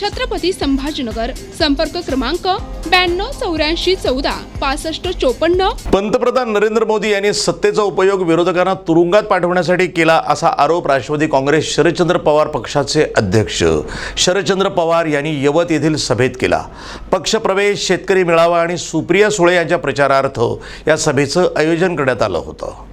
छत्रपती संभाजीनगर. संपर्क क्रमांक ब्याण्णव चौऱ्याऐंशी चौदा पासष्ट चोपन्न. पंतप्रधान नरेंद्र मोदी यांनी सत्तेचा उपयोग विरोधकांना तुरुंगात पाठवण्यासाठी केला असा आरोप राष्ट्रवादी काँग्रेस शरदचंद्र पवार पक्षाचे अध्यक्ष शरदचंद्र पवार यांनी यवत येथील सभेत केला. पक्षप्रवेश शेतकरी मेळावा आणि सुप्रिया सुळे यांच्या प्रचारार्थ या सभेचं आयोजन करण्यात आलं होतं.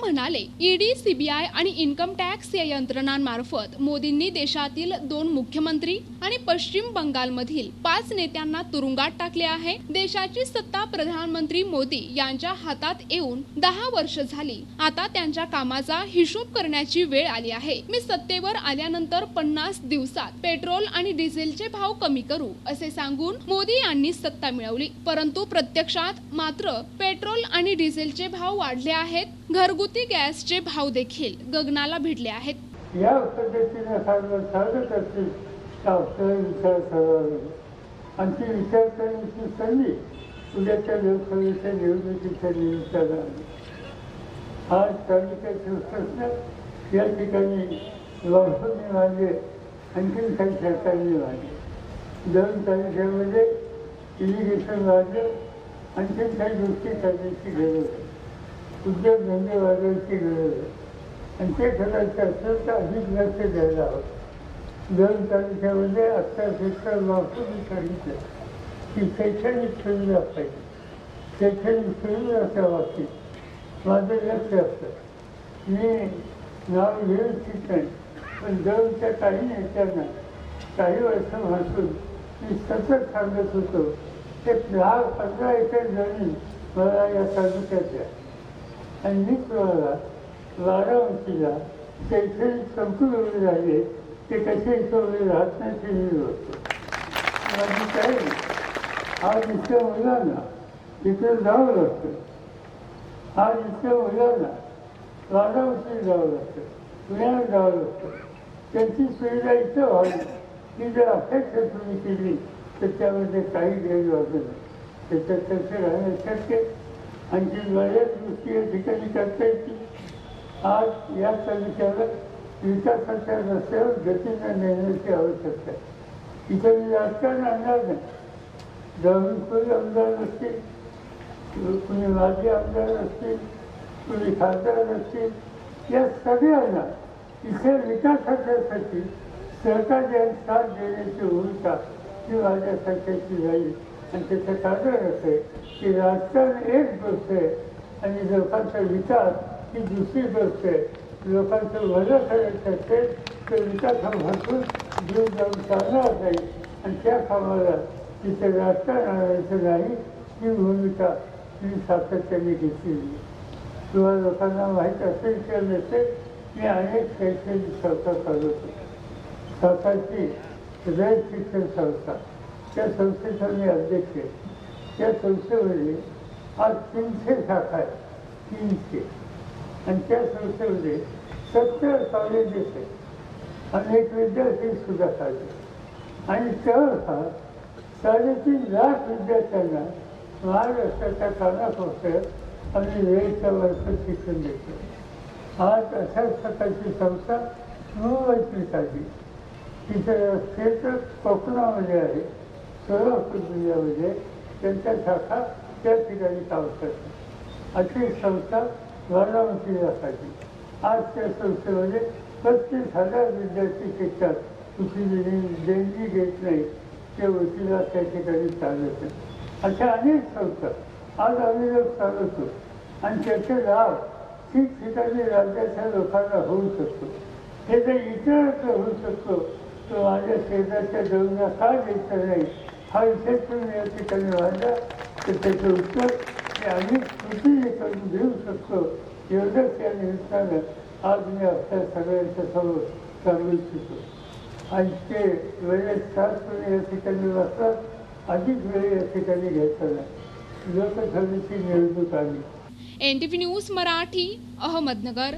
म्हणाले ईडी सीबीआय आणि इन्कम टॅक्स या यंत्रणांमार्फत मोदींनी देशातील दोन मुख्यमंत्री आणि पश्चिम बंगालमधील पाच नेत्यांना तुरुंगात टाकले आहे. देशाची सत्ता प्रधानमंत्री मोदी यांच्या हातात येऊन दहा वर्ष झाली. आता त्यांच्या कामाचा हिशोब करण्याची वेळ आली आहे. मी सत्तेवर आल्यानंतर पन्नास दिवसात पेट्रोल आणि डिझेलचे भाव कमी करू असे सांगून मोदी यांनी सत्ता मिळवली. परंतु प्रत्यक्षात मात्र पेट्रोल आणि डिझेलचे भाव वाढले आहेत. घरगुती गॅसचे भाव देखील गगनाला भिडले आहेत. या पद्धतीने सर्व साधत असतील. विचार करावे आणि विचार करण्याची संधी उद्याच्या लोकसभेच्या निवडणुकीच्या निमित्तानं आज तालुक्याचे प्रश्न या ठिकाणी लॉकडाऊनने मांडले आणखीन काही सरकारने मांडले दोन तालुक्यामध्ये इरिगेशन वाढलं. आणखीन काही गोष्टी करण्याची गरज आहे. उद्योगधंदे वाढवायची गरज आहे आणि ते करायचं असेल तर अधिक लक्ष द्यायला हवं. दोन तालुक्यामध्ये आत्ता शिक्षण वापरून सांगितलं की शैक्षणिक सुविधा पाहिजे. शैक्षणिक सुविधाच्या बाबतीत माझं लक्ष असतं. मी नाव घेऊ शिक्षण पण दोनच्या काही नेत्यांना काही वर्षापासून मी सतत सांगत होतो ते दहा पंधरा एकर जमीन मला या तालुक्यात द्या. आणि मी तुम्हाला बारामतीला शैक्षणिक संकुल उभे झाले ते कसे इथं उभे राहत नाही ते मी बघतो. माझी काय हा दुसऱ्या मुलांना तिथे जावं लागतं. हा दुसऱ्या मुलांना बारामतीला जावं लागतं. पुण्याला जावं लागतं. त्यांची सुविधा इथं व्हावी. की जर अपेक्षा तुम्ही केली तर त्यामध्ये काही गैरवाजू नाही. त्याच्यात तसे राहणं शक्य. आणखी बऱ्याच गोष्टी या ठिकाणी करता येतील आज या तालुक्याला विकासाच्या रस्त्यावर गतीनं नेण्याची आवश्यकता आहे. इथं मी राजकारण आणणार नाही. दहावीखोरी आमदार नसतील कुणी माजी आमदार असतील कुणी खासदार असतील या सगळ्यांना इथे विकासाच्यासाठी सहकार्य आणि साथ देण्याची भूमिका ही माझ्यासारख्याची राहील. आणि त्याचं कारण असे की राजकारण एक गोष्ट आहे आणि लोकांचा विकास ही दुसरी गोष्ट आहे. लोकांचं भलं करायचं असेल तर विकासापासून जीव जाऊन चालणार नाही. आणि त्या कामाला तिथे राजकारण आणायचं नाही ही भूमिका मी सातत्याने घेतलेली किंवा लोकांना माहीत असेल किंवा नसेल मी अनेक शैक्षणिक संस्था चालवतो. स्वतःची हृदय शिक्षण संस्था त्या संस्थेचा मी अध्यक्ष आहे त्या संस्थेमध्ये आज तीनशे शाखा आहेत. तीनशे. आणि त्या संस्थेमध्ये सत्तर कॉलेजेस आहेत. अनेक विद्यार्थी सुद्धा काढले आणि सहसा साडेतीन लाख विद्यार्थ्यांना महाराष्ट्राच्या कानाकोपऱ्यात आम्ही वेळेच्या वर्ष शिक्षण देतो. आज अशाच प्रकारची संस्था मुंबईतली काढली तिचं क्षेत्र कोकणामध्ये आहे. सोलापूर जिल्ह्यामध्ये त्यांच्या शाखा त्या ठिकाणी काम करतात. अशी संस्था बारामतीला काढली आज त्या संस्थेमध्ये पस्तीस हजार विद्यार्थी शिक्षक कुठली देणगी घेत नाही ते वकिला त्या ठिकाणी चालत अशा अनेक संस्था आज आम्ही लोक चालवतो आणि त्याचे लाभ ठिकठिकाणी राज्याच्या लोकांना होऊ शकतो. हे जर इतरत्र होऊ शकतो तो माझ्या शेजारच्या जवळला का घेतलं नाही हा विषय तुम्ही या ठिकाणी मांडला तर त्याचं उत्तर मी अनेक कृतीने करून घेऊ शकतो? एवढंच या निमित्तानं आज मी आपल्या सगळ्यांच्या समोर सांगू इच्छितो आणि ते वेळेत शास्त्र या ठिकाणी बसतात अधिक वेळ या ठिकाणी घ्यायचा लोकसभेची निवडणूक आली. N T V news Marathi Ahmednagar.